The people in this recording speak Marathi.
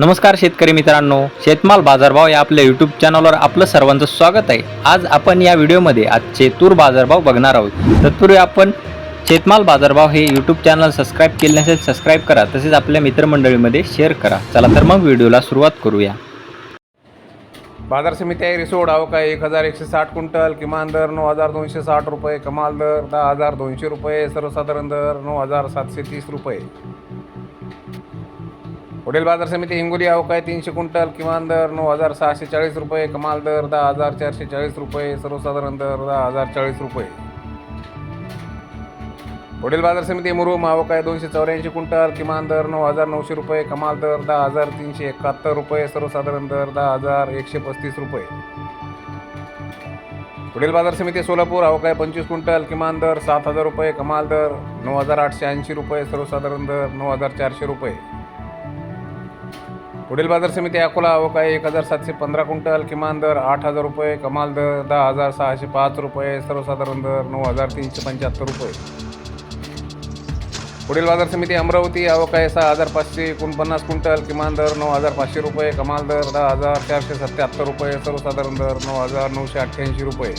नमस्कार शेतकरी मित्रांनो शेतमाल बाजारभाव या आपल्या यूट्यूब चॅनलवर आपलं सर्वांचं स्वागत आहे. आज आपण या व्हिडिओमध्ये आजचे तूर बाजारभाव बघणार आहोत. तत्पूर्वी आपण शेतमाल बाजारभाव हे यूट्यूब चॅनल सबस्क्राईब केले नसेल सबस्क्राईब करा. तसेच आपल्या मित्रमंडळीमध्ये शेअर करा. चला तर मग व्हिडिओला सुरुवात करूया. बाजार समिती आहे रिसोड अवका एक हजार एकशे साठ क्विंटल किमान दर नऊ हजार दोनशे साठ रुपये कमाल दर दहा हजार दोनशे रुपये सर्वसाधारण दर नऊ हजार सातशे तीस रुपये. वडील बाजार समिती हिंगोली अवका आहे तीनशे क्विंटल किमान दर नऊ हजार सहाशे चाळीस रुपये कमाल दर दहा हजार चारशे चाळीस रुपये सर्वसाधारण दर दहा हजार चाळीस रुपये. वडील बाजार समिती मुरुम आवक आहे दोनशे चौऱ्याऐंशी क्विंटल किमान दर नऊ हजार नऊशे रुपये कमाल दर दहा हजार तीनशे एकाहत्तर रुपये सर्वसाधारण दर दहा हजार एकशे पस्तीस रुपये. पुढील बाजार समिती सोलापूर आवक आहे पंचवीस क्विंटल किमान दर सात हजार रुपये कमाल दर नऊ हजार आठशे ऐंशी रुपये सर्वसाधारण दर नऊ हजार चारशे रुपये. पुढील बाजार समिती अकोला आवक आहे एक हजार सातशे पंधरा क्विंटल किमान दर आठ हजार रुपये कमाल दर दहा हजार सहाशे पाच रुपये सर्वसाधारण दर नऊ हजार तीनशे पंच्याहत्तर रुपये. पुढील बाजार समिती अमरावती आवक आहे सहा हजार पाचशे एकोणपन्नास क्विंटल किमान दर नऊ हजार पाचशे रुपये कमाल दर दहा हजार चारशे सत्याहत्तर रुपये सर्वसाधारण दर नऊ हजार नऊशे अठ्ठ्याऐंशी रुपये.